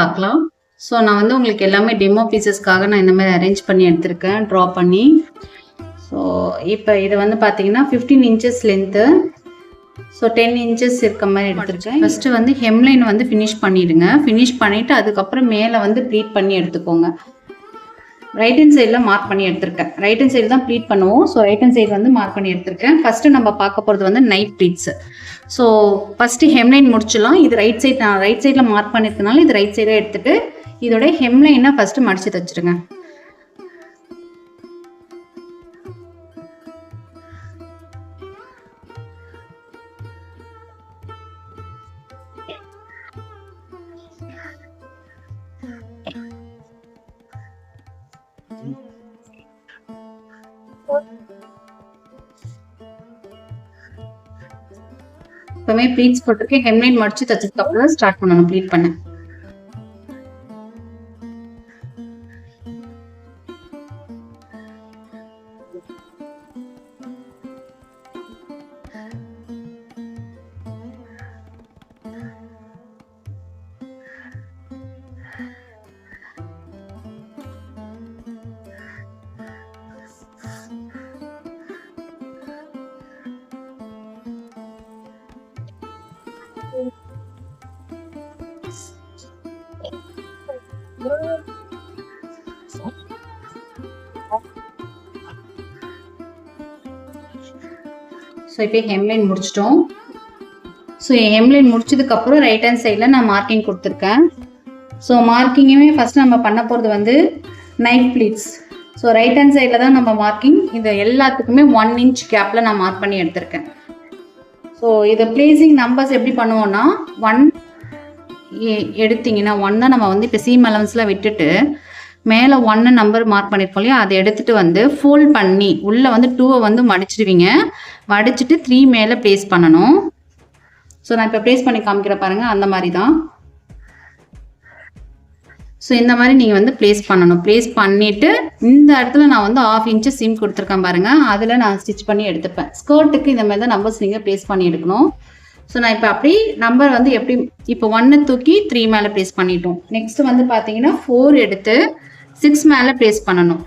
பார்க்கலாம். ஸோ நான் வந்து உங்களுக்கு எல்லாமே டெமோ பீசஸ்க்காக நான் இந்த மாதிரி அரேஞ்ச் பண்ணி எடுத்திருக்கேன். ட்ரா பண்ணி. ஸோ இப்போ இது வந்து பார்த்தீங்கன்னா fifteen inches length so ten inches இருக்க மாதிரி எடுத்திருக்கேன். ஃபஸ்ட்டு வந்து ஹெம்லைன் வந்து ஃபினிஷ் பண்ணிடுங்க. ஃபினிஷ் பண்ணிவிட்டு அதுக்கப்புறம் மேலே வந்து ப்ளீட் பண்ணி எடுத்துக்கோங்க. ரைட் ஹேண்ட் சைடில் மார்க் பண்ணி எடுத்திருக்கேன். ரைட் ஹேண்ட் சைடு தான் ப்ளீட் பண்ணுவோம். ஸோ ரைட் ஹேண்ட் சைடு வந்து மார்க் பண்ணி எடுத்திருக்கேன். ஃபஸ்ட்டு நம்ம பார்க்க போகிறது வந்து knife pleats so first hemline முடிச்சிடலாம். இது ரைட் சைட் நான் ரைட் சைடில் மார்க் பண்ணியிருக்கனால இது ரைட் சைடாக எடுத்துகிட்டு இதோட ஹெம்லைனை ஃபஸ்ட்டு மடித்து தச்சுருங்க இப்போவே ப்ளீட்ஸ் போட்டிருக்கேன் ஹெம்லைன் மடிச்சு தச்சதுக்கு அப்புறம் ஸ்டார்ட் பண்ணணும். ப்ளீட் பண்ண. ஸோ இப்போ ஹெம்லைன் முடிச்சிட்டோம். ஸோ ஹெம்லைன் முடிச்சதுக்கப்புறம் ரைட் ஹேண்ட் சைடில் நான் மார்க்கிங் கொடுத்துருக்கேன். ஸோ மார்க்கிங்குமே ஃபஸ்ட் நம்ம பண்ண போகிறது வந்து knife pleats so right hand சைடில் தான் நம்ம மார்க்கிங் இது எல்லாத்துக்குமே ஒன் இன்ச் கேப்பில் நான் மார்க் பண்ணி எடுத்திருக்கேன். ஸோ இதை ப்ளேஸிங் நம்பர்ஸ் எப்படி பண்ணுவோன்னா ஒன் எடுத்தீங்கன்னா ஒன்னை நம்ம வந்து இப்போ சீம் அலவன்ஸில் விட்டுட்டு மேலே ஒன்று நம்பர் மார்க் பண்ணியிருக்கோம் இல்லையா? அதை எடுத்துகிட்டு வந்து ஃபோல்ட் பண்ணி உள்ளே வந்து டூவை வந்து மடிச்சிடுவீங்க. மடிச்சிட்டு த்ரீ மேலே ப்ளேஸ் பண்ணணும். ஸோ நான் இப்போ ப்ளேஸ் பண்ணி காமிக்கிற பாருங்கள் அந்த மாதிரி தான் ஸோ இந்த மாதிரி நீங்கள் வந்து ப்ளேஸ் பண்ணணும். ப்ளேஸ் பண்ணிவிட்டு இந்த இடத்துல நான் வந்து ஆஃப் இன்ச்சு சிம் கொடுத்துருக்கேன் பாருங்கள் அதில் நான் ஸ்டிச் பண்ணி எடுத்துப்பேன். ஸ்கர்ட்டுக்கு இந்த மாதிரி தான் நம்பர்ஸ் நீங்கள் ப்ளேஸ் பண்ணி எடுக்கணும். ஸோ நான் இப்போ அப்படி நம்பர் வந்து எப்படி இப்போ ஒன்று தூக்கி த்ரீ மேலே ப்ளேஸ் பண்ணிட்டோம். நெக்ஸ்ட் வந்து பார்த்தீங்கன்னா ஃபோர் எடுத்து சிக்ஸ் மேலே ப்ளேஸ் பண்ணணும்.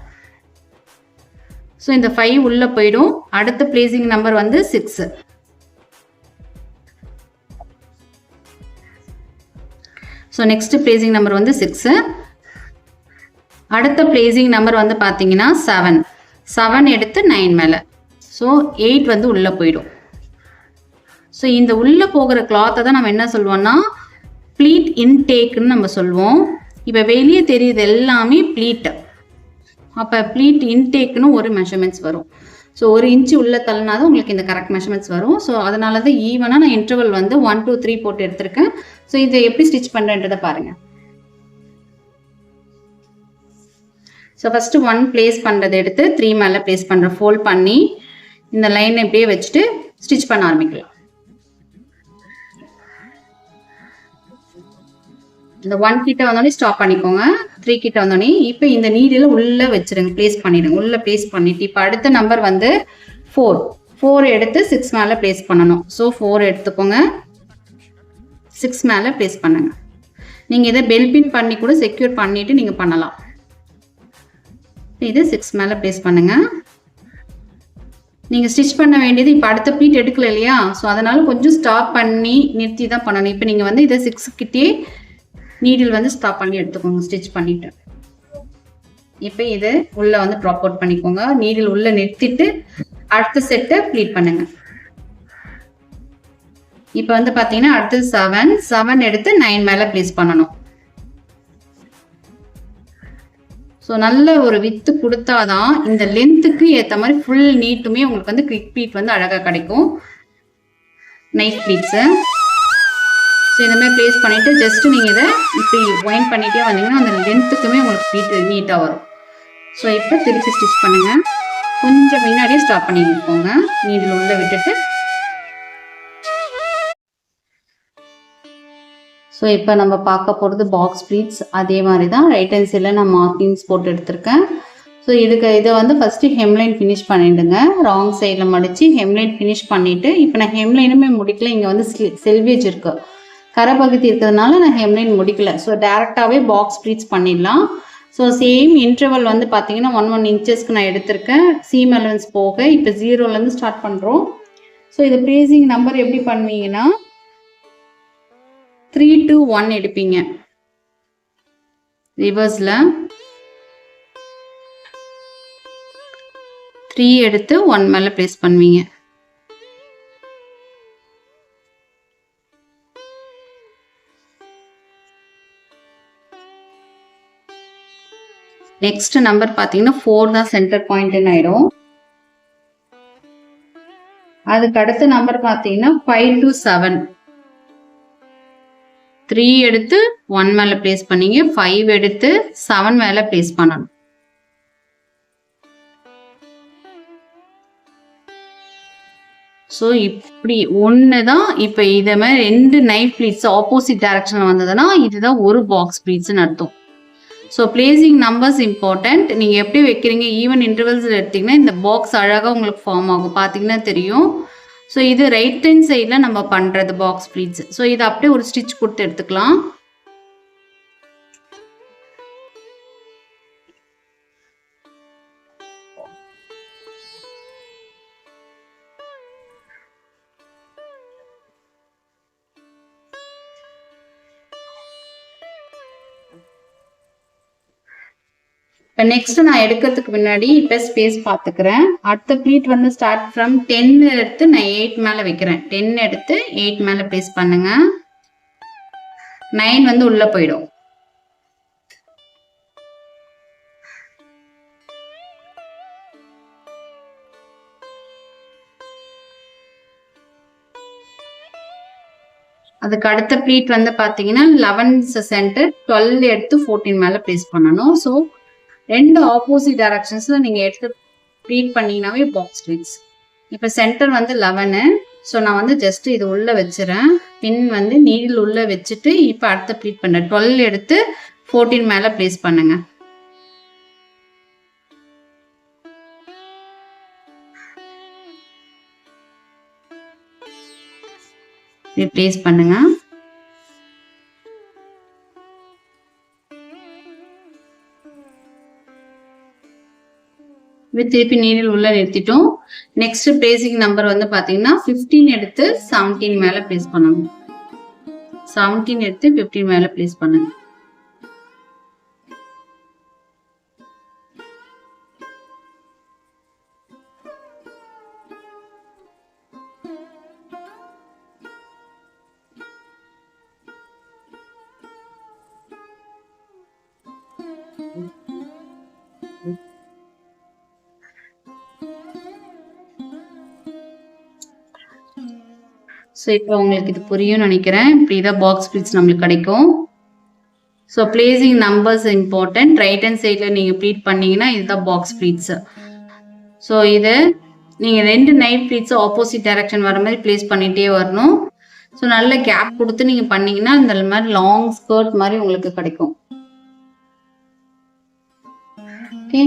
ஸோ இந்த ஃபைவ் உள்ளே போயிடும். அடுத்த ப்ளேஸிங் நம்பர் வந்து six so next placing number வந்து சிக்ஸு அடுத்த பிளேசிங் நம்பர் வந்து பார்த்தீங்கன்னா செவன் செவன் எடுத்து நைன் மேலே. ஸோ எயிட் வந்து உள்ளே போயிடும். ஸோ இந்த உள்ளே போகிற கிளாத்தை தான் நம்ம என்ன சொல்லுவோம்னா ப்ளீட் இன்டேக்குன்னு நம்ம சொல்லுவோம் இப்போ வெளியே தெரியுது எல்லாமே ப்ளீட்டு அப்போ ப்ளீட் இன்டேக்குன்னு ஒரு மெஷர்மெண்ட்ஸ் வரும். ஸோ ஒரு இன்ச்சு உள்ள தள்ளினா தான் உங்களுக்கு இந்த கரெக்ட் மெஷர்மெண்ட்ஸ் வரும். ஸோ அதனால தான் ஈவனாக நான் இன்டர்வல் வந்து ஒன் டூ த்ரீ போட்டு எடுத்திருக்கேன். ஸோ இதை எப்படி ஸ்டிச் பண்ணுறேன்றதை பாருங்கள் ஸோ ஃபஸ்ட்டு ஒன் ப்ளேஸ் பண்ணுறதை எடுத்து த்ரீ மேலே ப்ளேஸ் பண்ணுற ஃபோல்ட் பண்ணி இந்த லைனை இப்படியே வச்சுட்டு ஸ்டிச் பண்ண ஆரம்பிக்கலாம். இந்த ஒன் கிட்ட வந்தோடனே ஸ்டாப் பண்ணிக்கோங்க. த்ரீ கிட்ட வந்தோடனே இப்போ இந்த நீடில் உள்ளே வச்சிருங்க. ப்ளேஸ் பண்ணிடுங்க. உள்ளே ப்ளேஸ் பண்ணிட்டு இப்போ அடுத்த நம்பர் வந்து ஃபோர் ஃபோர் எடுத்து சிக்ஸ் மேலே ப்ளேஸ் பண்ணணும். ஸோ ஃபோர் எடுத்துக்கோங்க. சிக்ஸ் மேலே ப்ளேஸ் பண்ணுங்க. நீங்கள் இதை பெல்பின் பண்ணி கூட செக்யூர் பண்ணிவிட்டு நீங்கள் பண்ணலாம். இது சிக்ஸ் மேலே ப்ளேஸ் பண்ணுங்கள் நீங்கள் ஸ்டிச் பண்ண வேண்டியது இப்போ அடுத்த ப்ளீட் எடுக்கல இல்லையா? ஸோ அதனால் கொஞ்சம் ஸ்டாப் பண்ணி நிறுத்தி தான் பண்ணணும். இப்போ நீங்கள் வந்து இதை சிக்ஸ் கிட்டே நீடில் வந்து ஸ்டாப் பண்ணி எடுத்துக்கோங்க ஸ்டிச் பண்ணிவிட்டு இப்போ இது உள்ளே வந்து ட்ராப் அவுட் பண்ணிக்கோங்க. நீடில் உள்ளே நிறுத்திட்டு அடுத்த செட்டை ப்ளீட் பண்ணுங்க. இப்போ வந்து பார்த்தீங்கன்னா அடுத்தது செவன் செவன் எடுத்து நைன் மேலே ப்ளேஸ் பண்ணணும். ஸோ நல்ல ஒரு வித்து கொடுத்தாதான் இந்த லென்த்துக்கு ஏற்ற மாதிரி ஃபுல் நீட்டுமே உங்களுக்கு வந்து குவிக் ப்ளீட் வந்து அழகாக கிடைக்கும். நைட் ப்ளீட்ஸு ஸோ இந்த மாதிரி ப்ளேஸ் பண்ணிவிட்டு ஜஸ்ட்டு நீங்கள் இதை இப்படி ஒயின் பண்ணிகிட்டே வந்தீங்கன்னா அந்த லென்த்துக்குமே உங்களுக்கு ப்ளீட் நீட்டாக வரும். ஸோ இப்போ திருப்பி ஸ்டிச் பண்ணுங்கள் கொஞ்சம் முன்னாடியே ஸ்டாப் பண்ணிக்கோங்க நீடில் உள்ளே விட்டுட்டு. ஸோ இப்போ நம்ம பார்க்க போகிறது பாக்ஸ் ப்ளீட்ஸ் அதே மாதிரி தான் ரைட் ஹேண்ட் சைடில் நான் மார்க்கிங்ஸ் போட்டு எடுத்திருக்கேன். ஸோ இதுக்கு இதை வந்து ஃபஸ்ட்டு ஹெம்லைன் ஃபினிஷ் பண்ணிவிடுங்க ராங் சைடில் மடித்து ஹெம்லைன் ஃபினிஷ் பண்ணிவிட்டு இப்போ நான் ஹெம்லைனுமே முடிக்கல. இங்கே வந்து செல்வேஜ் இருக்குது கரை பகுதி இருக்கிறதுனால நான் ஹெம்லைன் முடிக்கல. ஸோ டேரெக்டாகவே பாக்ஸ் ப்ளீட்ஸ் பண்ணிடலாம். ஸோ சேம் இன்டர்வல் வந்து பார்த்தீங்கன்னா ஒன் ஒன் இன்ச்சஸ்க்கு நான் எடுத்திருக்கேன். சீம் அலவன்ஸ் போக இப்போ ஜீரோலேருந்து ஸ்டார்ட் பண்ணுறோம் ஸோ இது ப்ளேசிங் நம்பர் எப்படி பண்ணுவீங்கன்னா த்ரீ டூ ஒன் எடுப்பீங்க. ரிவர்ஸில் த்ரீ எடுத்து ஒன் மேலே ப்ளேஸ் பண்ணுவீங்க. நெக்ஸ்ட் நம்பர் பார்த்தீங்கன்னா ஃபோர் தான் சென்டர் பாயிண்ட்னு ஆயிடும். அதுக்கு அடுத்த நம்பர் பார்த்தீங்கன்னா ஃபைவ் டு செவன் த்ரீ எடுத்து ஒன் மேலே ப்ளேஸ் பண்ணீங்க. ஃபைவ் எடுத்து செவன் மேலே ப்ளேஸ் பண்ணணும். ஸோ இப்படி ஒன்று தான் இப்போ இதை மாதிரி ரெண்டு நைட் ப்ளீட்ஸ் ஆப்போசிட் டைரக்ஷனில் வந்ததுன்னா இதுதான் ஒரு பாக்ஸ் ப்ளீட்ஸ்னு அர்த்தம். ஸோ பிளேசிங் நம்பர்ஸ் இம்பார்ட்டண்ட் நீங்கள் எப்படி வைக்கிறீங்க? ஈவன் இன்டர்வல்ஸில் எடுத்திங்கன்னா இந்த பாக்ஸ் அழகாக உங்களுக்கு ஃபார்ம் ஆகும். பார்த்தீங்கன்னா தெரியும். ஸோ இது ரைட் ஹேண்ட் சைடில் நம்ம பண்ணுறது பாக்ஸ் ப்ளீட்ஸ் ஸோ இதை அப்படியே ஒரு ஸ்டிச் கொடுத்து எடுத்துக்கலாம். இப்போ நெக்ஸ்ட் நான் எடுக்கிறதுக்கு முன்னாடி இப்போ ஸ்பேஸ் பார்த்துக்கிறேன் அடுத்த ப்ளீட் வந்து ஸ்டார்ட் ஃப்ரம் டென் எடுத்து நான் எயிட் மேலே வைக்கிறேன். டென் எடுத்து எயிட் மேலே ப்ளேஸ் பண்ணுங்க. நைன் வந்து உள்ளே போயிடும். அதுக்கு அடுத்த ப்ளீட் வந்து பார்த்தீங்கன்னா லெவன் சென்டர் டுவெல் எடுத்து ஃபோர்டீன் மேலே ப்ளேஸ் பண்ணணும். ஸோ ரெண்டு ஆப்போசிட் டைரக்ஷன்ஸில் நீங்கள் எடுத்து ப்ளீட் பண்ணீங்கன்னாவே பாக்ஸ் ட்ரீட்ஸ் இப்போ சென்டர் வந்து லெவனு ஸோ நான் வந்து ஜஸ்ட் இது உள்ளே வச்சுறேன். பின் வந்து நீடில் உள்ளே வச்சுட்டு இப்போ அடுத்த ப்ளீட் பண்ணுறேன் டுவெல் எடுத்து ஃபோர்டீன் மேலே ப்ளேஸ் பண்ணுங்க. ப்ளேஸ் பண்ணுங்கள் திருப்பி நீரில் உள்ள நிறுத்திட்டோம். நெக்ஸ்ட் பேசிக் நம்பர் வந்து பாத்தீங்கன்னா ஃபிஃப்டீன் எடுத்து செவன்டீன் மேல பிளேஸ் பண்ணணும். செவன்டீன் எடுத்து ஃபிஃப்டீன் மேல பிளேஸ் பண்ணுங்க. ஸோ இப்போ உங்களுக்கு இது புரியும்னு நினைக்கிறேன். இப்படி தான் பாக்ஸ் ப்ளீட்ஸ் நம்மளுக்கு கிடைக்கும். So placing numbers important right hand சைடில் நீங்கள் ப்ளீட் பண்ணீங்கன்னா இதுதான் பாக்ஸ் ப்ளீட்ஸு ஸோ இது நீங்கள் ரெண்டு நைட் ப்ளீட்ஸும் ஆப்போசிட் டைரக்ஷன் வர மாதிரி ப்ளேஸ் பண்ணிகிட்டே வரணும். ஸோ நல்ல கேப் கொடுத்து நீங்கள் பண்ணீங்கன்னா இந்த மாதிரி லாங் ஸ்கர்ட் மாதிரி உங்களுக்கு கிடைக்கும். ஓகே